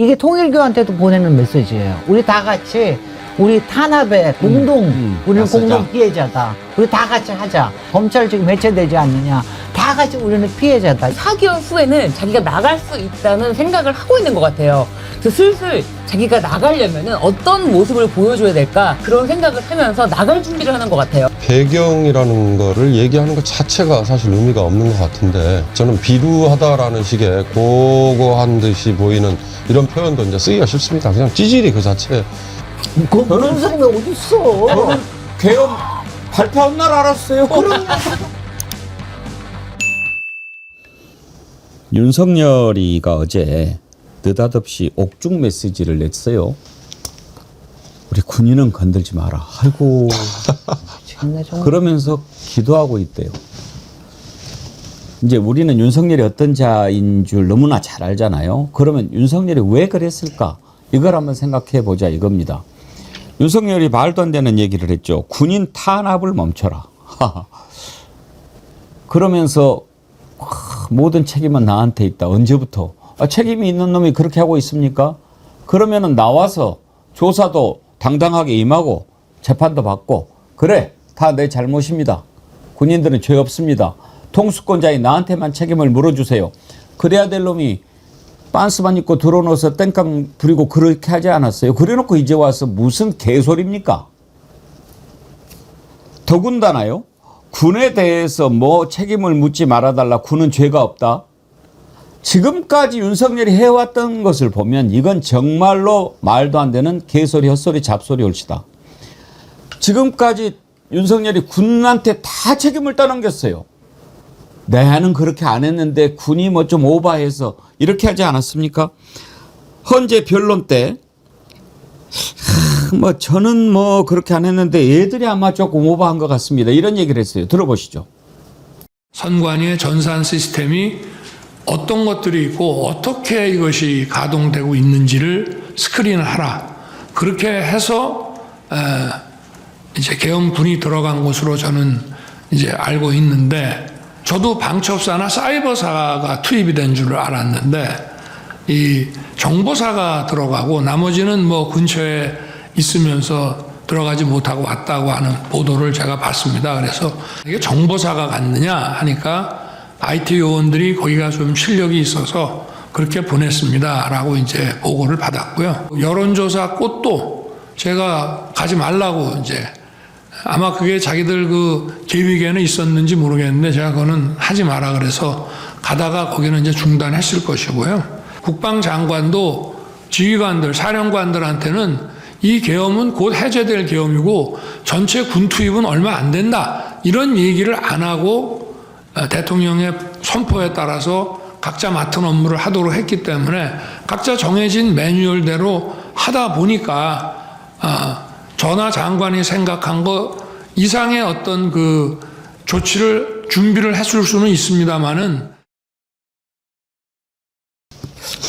이게 통일교한테도 보내는 메시지예요. 우리 다 같이 우리 탄압의 공동, 음, 우리는 맞서자. 공동 피해자다. 우리 다 같이 하자. 검찰 지금 해체되지 않느냐. 다 같이 우리는 피해자다. 4개월 후에는 자기가 나갈 수 있다는 생각을 하고 있는 것 같아요. 그래서 슬슬 자기가 나가려면은 어떤 모습을 보여줘야 될까 그런 생각을 하면서 나갈 준비를 하는 것 같아요. 배경이라는 거를 얘기하는 것 자체가 사실 의미가 없는 것 같은데 저는 비루하다라는 식의 고고한 듯이 보이는 이런 표현도 이제 쓰기가 싫습니다. 그냥 찌질이 그 자체 그, 그런 사람이 어딨어. 저는 개엄 발표한 날 알았어요. 윤석열이가 어제 느닷없이 옥중 메시지를 냈어요. 우리 군인은 건들지 마라. 아이고 정말. 그러면서 기도하고 있대요. 이제 우리는 윤석열이 어떤 자인 줄 너무나 잘 알잖아요. 그러면 윤석열이 왜 그랬을까? 이걸 한번 생각해 보자 이겁니다. 윤석열이 말도 안 되는 얘기를 했죠. 군인 탄압을 멈춰라. 그러면서 하, 모든 책임은 나한테 있다. 언제부터? 아, 책임이 있는 놈이 그렇게 하고 있습니까? 그러면은 나와서 조사도 당당하게 임하고 재판도 받고 그래 다 내 잘못입니다. 군인들은 죄 없습니다. 통수권자인 나한테만 책임을 물어주세요. 그래야 될 놈이 빤스만 입고 들어놓아서 땡깡 부리고 그렇게 하지 않았어요. 그래놓고 이제 와서 무슨 개소리입니까? 더군다나요. 군에 대해서 뭐 책임을 묻지 말아달라. 군은 죄가 없다. 지금까지 윤석열이 해왔던 것을 보면 이건 정말로 말도 안 되는 개소리, 헛소리, 잡소리 옳시다. 지금까지 윤석열이 군한테 다 책임을 떠넘겼어요. 나는 그렇게 안 했는데 군이 뭐 좀 오바해서 이렇게 하지 않았습니까? 헌재 변론 때, 하, 뭐 저는 뭐 그렇게 안 했는데 애들이 아마 조금 오바한 것 같습니다. 이런 얘기를 했어요. 들어보시죠. 선관위의 전산 시스템이 어떤 것들이 있고 어떻게 이것이 가동되고 있는지를 스크린을 하라. 그렇게 해서 에, 이제 계엄군이 들어간 것으로 저는 이제 알고 있는데 저도 방첩사나 사이버사가 투입이 된 줄 알았는데 이 정보사가 들어가고 나머지는 뭐 근처에 있으면서 들어가지 못하고 왔다고 하는 보도를 제가 봤습니다. 그래서 이게 정보사가 갔느냐 하니까 IT 요원들이 거기가 좀 실력이 있어서 그렇게 보냈습니다 라고 이제 보고를 받았고요. 여론조사 꽃도 제가 가지 말라고 이제 아마 그게 자기들 그 계획에는 있었는지 모르겠는데 제가 그거는 하지 마라 그래서 가다가 거기는 이제 중단했을 것이고요. 국방장관도 지휘관들, 사령관들한테는 이 계엄은 곧 해제될 계엄이고 전체 군 투입은 얼마 안 된다. 이런 얘기를 안 하고 어, 대통령의 선포에 따라서 각자 맡은 업무를 하도록 했기 때문에 각자 정해진 매뉴얼대로 하다 보니까 아, 전하 장관이 생각한 것 이상의 어떤 그 조치를 준비를 했을 수는 있습니다만은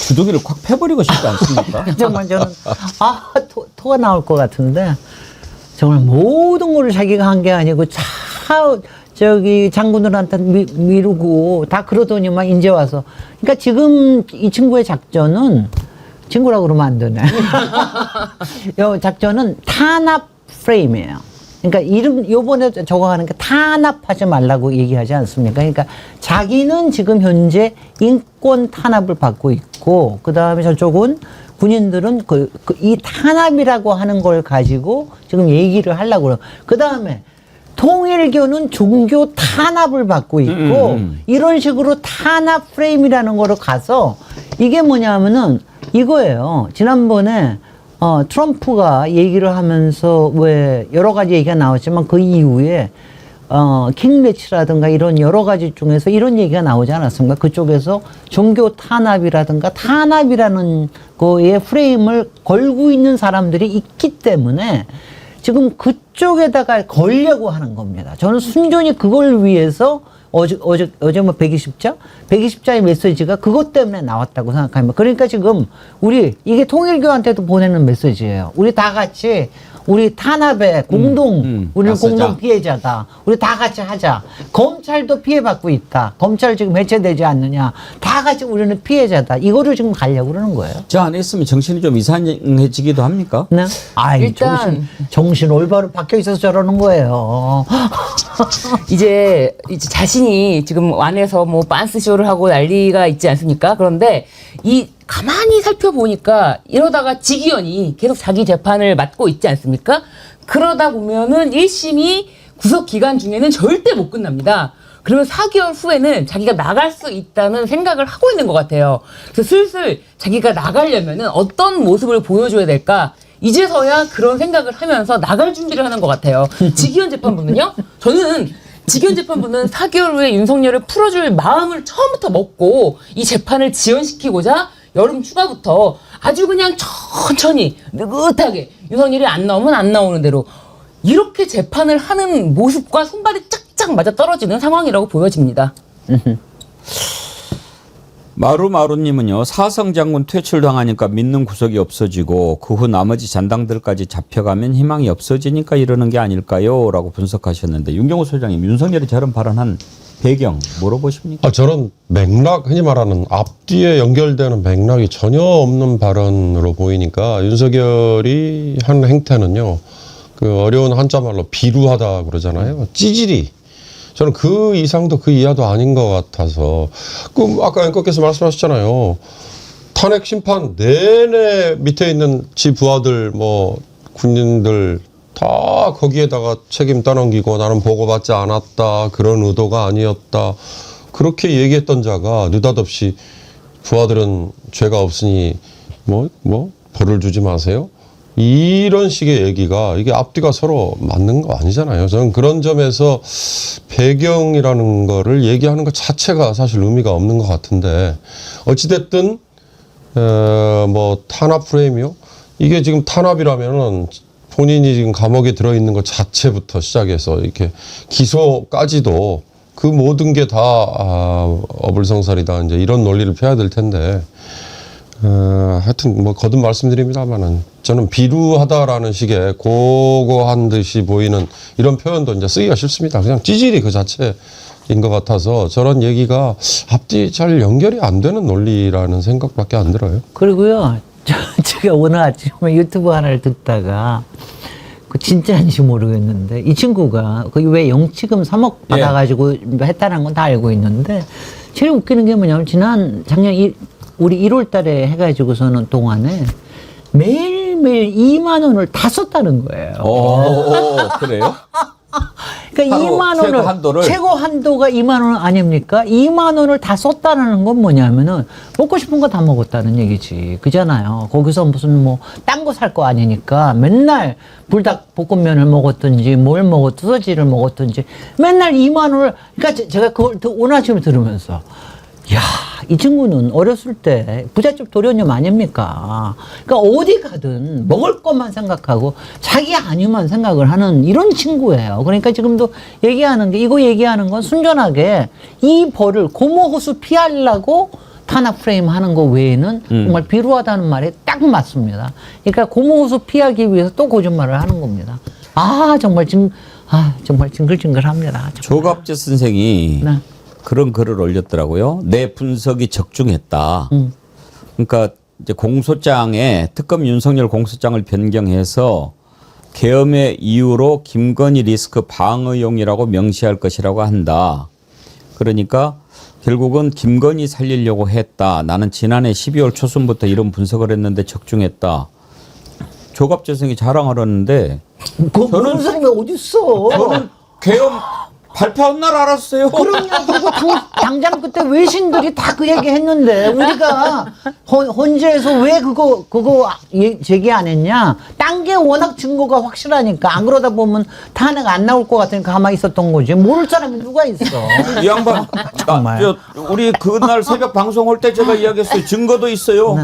주둥이를 콱 패버리고 싶지 않습니까? 정말 저는 아 토, 토가 나올 것 같은데 정말 모든 걸 자기가 한 게 아니고 차 저기 장군들한테 미, 미루고 다 그러더니만 이제 와서 그러니까 지금 이 친구의 작전은 친구라고 그러면 안 되네. 요 작전은 탄압 프레임이에요. 그러니까 이름 요번에 적어가는 게 탄압하지 말라고 얘기하지 않습니까? 그러니까 자기는 지금 현재 인권 탄압을 받고 있고 그 다음에 저쪽은 군인들은 그, 그, 이 탄압이라고 하는 걸 가지고 지금 얘기를 하려고 그래요. 그 다음에 통일교는 종교 탄압을 받고 있고 이런 식으로 탄압 프레임이라는 거로 가서 이게 뭐냐면은 이거예요. 지난번에 어, 트럼프가 얘기를 하면서 왜 여러 가지 얘기가 나왔지만 그 이후에 어, 킹레치라든가 이런 여러 가지 중에서 이런 얘기가 나오지 않았습니까? 그쪽에서 종교 탄압이라든가 탄압이라는 거에 프레임을 걸고 있는 사람들이 있기 때문에 지금 그쪽에다가 걸려고 하는 겁니다. 저는 순전히 그걸 위해서 어제, 어제, 어제 뭐 120자? 120자의 메시지가 그것 때문에 나왔다고 생각합니다. 그러니까 지금 우리 이게 통일교한테도 보내는 메시지예요. 우리 다 같이 우리 탄압의 공동 음, 우리는 맞서자. 공동 피해자다. 우리 다 같이 하자. 검찰도 피해받고 있다. 검찰 지금 해체되지 않느냐. 다 같이 우리는 피해자다. 이거를 지금 가려고 그러는 거예요. 저 안에 있으면 정신이 좀 이상해지기도 합니까? 네? 아이, 일단- 정신, 정신 올바로 박혀 있어서 저러는 거예요. 이제 이제 자신이 지금 안에서 뭐 빤스 쇼를 하고 난리가 있지 않습니까? 그런데 이 가만히 살펴보니까 이러다가 지기현이 계속 자기 재판을 맡고 있지 않습니까? 그러다 보면은 1심이 구속 기간 중에는 절대 못 끝납니다. 그러면 4개월 후에는 자기가 나갈 수 있다는 생각을 하고 있는 것 같아요. 그래서 슬슬 자기가 나가려면은 어떤 모습을 보여줘야 될까? 이제서야 그런 생각을 하면서 나갈 준비를 하는 것 같아요. 지기현 재판부는요? 저는 지기현 재판부는 4개월 후에 윤석열을 풀어줄 마음을 처음부터 먹고 이 재판을 지연시키고자 여름 휴가부터 아주 그냥 천천히 느긋하게 윤석열이 안 나오면 안 나오는 대로 이렇게 재판을 하는 모습과 손발이 짝짝 맞아 떨어지는 상황이라고 보여집니다. 마루마루님은요 사성 장군 퇴출당하니까 믿는 구석이 없어지고 그 후 나머지 잔당들까지 잡혀가면 희망이 없어지니까 이러는 게 아닐까요?라고 분석하셨는데 윤경호 소장님 윤석열이 저런 발언한 배경 물어보십니까? 아, 저런 맥락, 흔히 말하는 앞뒤에 연결되는 맥락이 전혀 없는 발언으로 보이니까 윤석열이 한 행태는요, 그 어려운 한자말로 비루하다 그러잖아요. 찌질이. 저는 그 이상도 그 이하도 아닌 것 같아서. 그, 아까 앵커께서 말씀하셨잖아요. 탄핵 심판 내내 밑에 있는 지 부하들, 뭐, 군인들 다 거기에다가 책임 떠넘기고 나는 보고받지 않았다. 그런 의도가 아니었다. 그렇게 얘기했던 자가 느닷없이 부하들은 죄가 없으니 뭐, 뭐, 벌을 주지 마세요. 이런 식의 얘기가 이게 앞뒤가 서로 맞는 거 아니잖아요. 저는 그런 점에서 배경이라는 거를 얘기하는 것 자체가 사실 의미가 없는 것 같은데 어찌됐든 어, 뭐 탄압 프레임이요. 이게 지금 탄압이라면은 본인이 지금 감옥에 들어 있는 것 자체부터 시작해서 이렇게 기소까지도 그 모든 게다 아, 어불성설이다 이제 이런 논리를 펴야 될 텐데 어, 하여튼 뭐 거듭 말씀드립니다만은 저는 비루하다라는 식의 고고한 듯이 보이는 이런 표현도 이제 쓰기가 싫습니다. 그냥 찌질이 그 자체인 것 같아서 저런 얘기가 앞뒤 잘 연결이 안 되는 논리라는 생각밖에 안 들어요. 그리고요, 저, 제가 오늘 아침에 유튜브 하나를 듣다가, 그 진짜인지 모르겠는데, 이 친구가 그왜 영치금 3억 예. 받아가지고 했다는 건 다 알고 있는데, 제일 웃기는 게 뭐냐면, 지난, 작년 이, 우리 1월 달에 해가지고서는 동안에 매일매일 2만 원을 다 썼다는 거예요. 오, 그래요? 그러니까 하루 2만 최고 원을 한도를? 최고 한도가 2만 원 아닙니까? 2만 원을 다 썼다는 건 뭐냐면은 먹고 싶은 거 다 먹었다는 얘기지. 그잖아요. 거기서 무슨 뭐 딴 거 살거 아니니까 맨날 불닭 볶음면을 먹었든지 뭘 먹었 두서지를 먹었든지 맨날 2만 원을 그러니까 제- 제가 그걸 아침에 들으면서 야, 이 친구는 어렸을 때 부잣집 도련님 아닙니까? 그러니까 어디 가든 먹을 것만 생각하고 자기 아니만 생각을 하는 이런 친구예요. 그러니까 지금도 얘기하는 게 이거 얘기하는 건 순전하게 이 벌을 고모 호수 피하려고 탄압 프레임 하는 거 외에는 정말 비루하다는 말이 딱 맞습니다. 그러니까 고모 호수 피하기 위해서 또 거짓말을 하는 겁니다. 아, 정말 징, 아, 정말 징글징글합니다. 정말. 조갑재 선생이 네. 그런 글을 올렸더라고요. 내 분석이 적중했다. 음. 그러니까 이제 공소장에 특검 윤석열 공소장을 변경해서 계엄의 이유로 김건희 리스크 방어용이라고 명시할 것이라고 한다. 그러니까 결국은 김건희 살리려고 했다. 나는 지난해 12월 초순부터 이런 분석을 했는데 적중했다. 조갑재 선생이 자랑을 하는데 그 그런 사람이 어딨어? 저는 계엄 발표한 날 알았어요. 그럼요. 그리고 당, 당장 그때 외신들이 다 그 얘기 했는데, 우리가 헌, 헌재에서 왜 그거, 그거 예- 제기 안 했냐? 딴 게 워낙 증거가 확실하니까. 안 그러다 보면 탄핵 안 나올 것 같으니까 가만히 있었던 거지. 모를 사람이 누가 있어. 이 양반, 정말. 나, 저, 우리 그날 새벽 방송할 때 제가 이야기했어요. 증거도 있어요.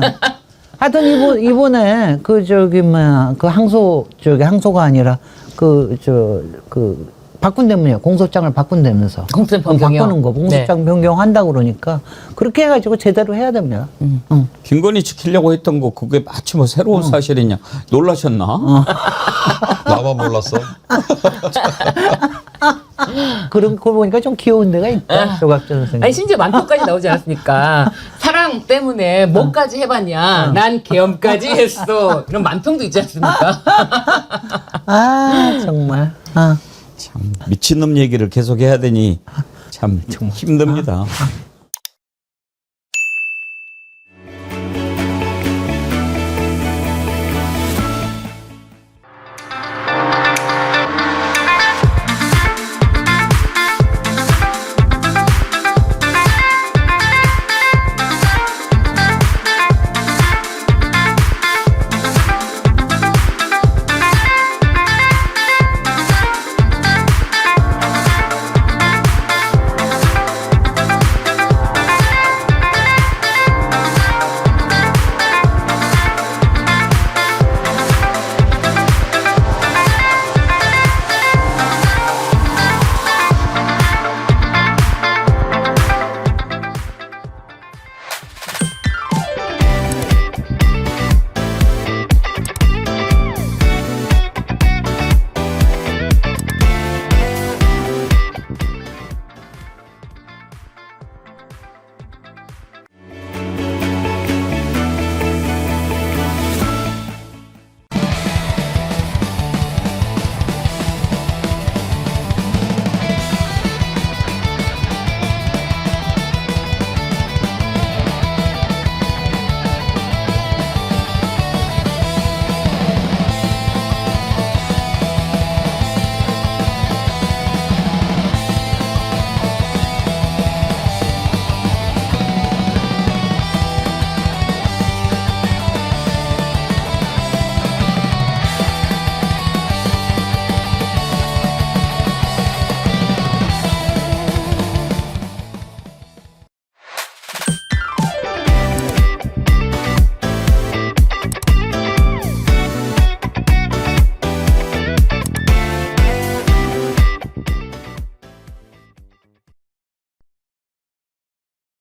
하여튼 이번, 이번에 그 저기 뭐야, 그 항소, 저기 항소가 아니라 그, 저, 그 바꾼다면요. 공소장을 바꾼다면서. 공소장 그럼 변경이요? 바꾸는 거. 공소장 변경한다고 그러니까 그렇게 해가지고 제대로 해야 됩니다. 응. 김건희 지키려고 했던 거 그게 마치 뭐 새로운 사실이냐 놀라셨나? 나만 몰랐어. 그런 거 보니까 좀 귀여운 데가 있다. 조갑전 선생님. 아니 심지어 만표까지 나오지 않았습니까? 사랑 때문에 뭐까지 해봤냐? 난 계엄까지 했어. 이런 만평도 있지 않습니까? 아 정말. 아. 참 미친놈 얘기를 계속 해야 되니 참 힘듭니다.